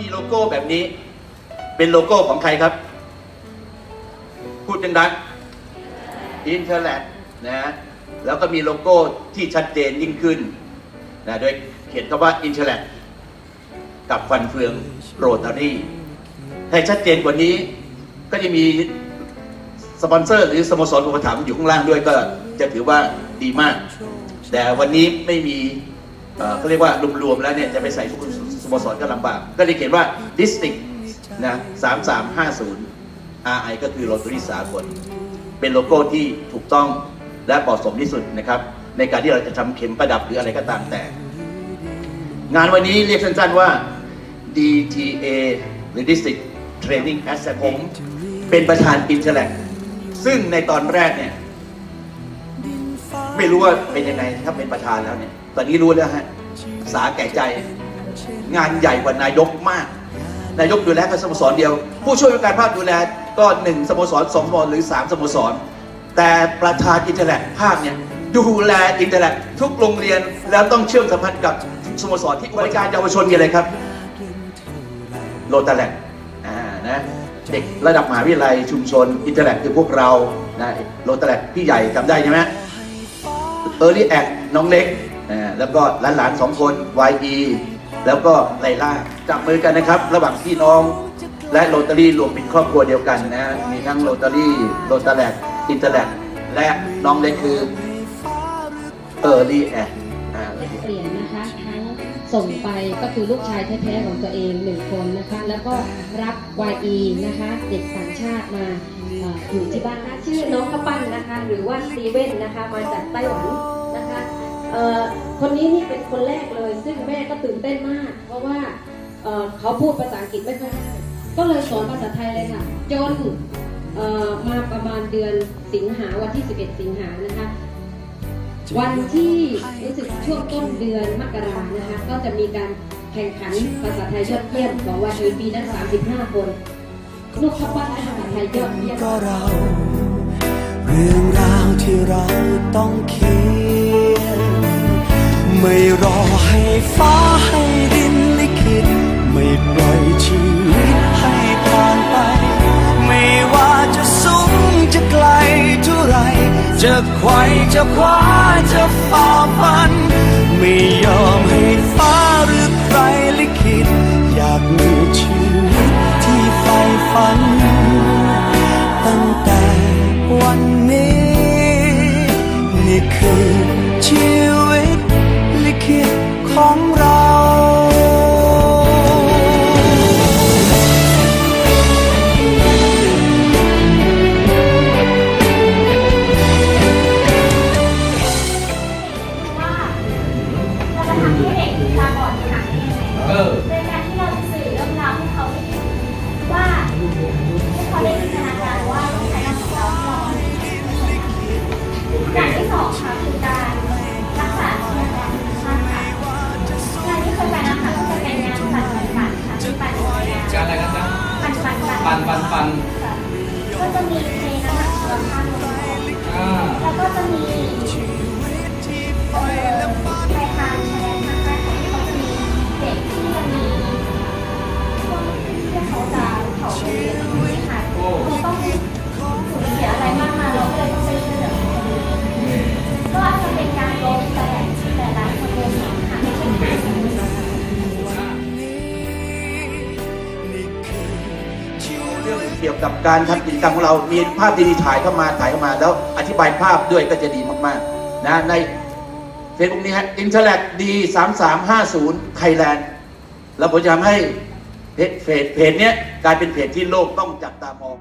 มีโลโก้แบบนี้ เป็นโลโก้ของใครครับ พูดดังๆอินเทอร์แลกนะแล้วก็มีโลโก้ที่ชัดเจนยิ่งขึ้นนะโดยเขียนคำว่าอินเทอร์แลกกับฟันเฟืองโรตารี่ให้ชัดเจนกว่านี้ก็จะมีสปอนเซอร์หรือสโมสรอุปถัมภ์อยู่ข้างล่างด้วยก็จะถือว่าดีมาก แต่วันนี้ไม่มีเขาเรียกว่ารวมๆแล้วเนี่ยจะไปใส่ทุกสโมสรก็ลำบาก ก็เลยเขียนว่า district นะ3350 RI ก็คือโรตารี่สากล เป็นโลโก้ที่ถูกต้องและเหมาะสมที่สุดนะครับ ในการที่เราจะทำเข็มประดับหรืออะไรก็ตามแต่ งานวันนี้เรียกสั้นๆว่า DTA หรือ District Training Asset ผมเป็นประธาน Intellect ซึ่งในตอนแรกเนี่ย ไม่รู้ว่าเป็นยังไงถ้าเป็นประธานแล้วเนี่ย ตอนนี้รู้แล้วฮะ สาแก่ใจ งานใหญ่กว่านายกมาก นายกดูแลแค่สโมสรเดียว ผู้ช่วยการภาคดูแลก็หนึ่งสโมสรสองสโมสรหรือสามสโมสร แต่ประธานอินเทอร์แลกภาคเนี่ยดูแลอินเทอร์แลกทุกโรงเรียนแล้วต้องเชื่อมสัมพันธ์กับสโมสรที่บริการเยาวชนมีอะไรครับโรตาแลกอ่านะเด็กระดับมหาวิทยาลัยชุมชนอินเทอร์แลกคือพวกเรานะโรตาแลกพี่ใหญ่จำได้ใช่ไหมเออร์ลี่แอคน้องเล็กอ่าแล้วก็หลานๆสองคน YE แล้วก็ไลล่าจับมือกันนะครับ ระหว่างพี่น้อง และโรตารี่รวมเป็นครอบครัวเดียวกันนะมีทั้งโรตารี่โรตาแลกอินเตอร์แลกและน้องเล็กคือเออร์ลี่แอคอ่าแลกเปลี่ยนนะคะทั้งส่งไปก็คือลูกชายแท้ๆของตัวเองหนึ่งคนนะคะ แล้วก็รับ YE นะคะเด็กต่างชาติมาอยู่ที่บ้านนะคะชื่อน้องกระปั้นนะคะ หรือว่าสตีเว่นนะคะมาจากไต้หวัน คนนี้นี่เป็นคนแรกเลย ซึ่งแม่ก็ตื่นเต้นมาก เพราะว่าเขาพูดภาษาอังกฤษไม่ค่อยได้ก็เลยสอนภาษาไทยเลยค่ะ จนมาประมาณเดือนสิงหาวันที่ 11 สิงหานะคะ วันที่รู้สึกช่วงต้นเดือนมกรานะคะ ก็จะมีการแข่งขันภาษาไทยยอดเยี่ยมของวันอีปีนั้น35 คนลูกข้าปั้นภาษาไทยยอดเยี่ยมก็เราเรื่องราวที่เราต้องเขียน ไม่รอให้ฟ้าให้ดินลิขิตไม่ปล่อยชีวิตให้ผ่านไป ไม่ว่าจะสูงจะไกลเท่าไรจะไขว่จะคว้าจะฝ่าฟัน ไม่ยอมให้ฟ้าหรือใครลิขิตอยากมีชีวิต แล้วก็จะมี กับการทำกิจกรรมของเรา มีภาพดีๆถ่ายเข้ามาถ่ายเข้ามา แล้วอธิบายภาพด้วยก็จะดีมากๆนะในเฟซบุ๊กนี้ฮะ Interact D 3 3 5 0 Thailand แล้วผมจะทำให้เพจเพจเพจเนี้ยกลายเป็นเพจที่โลกต้องจับตามอง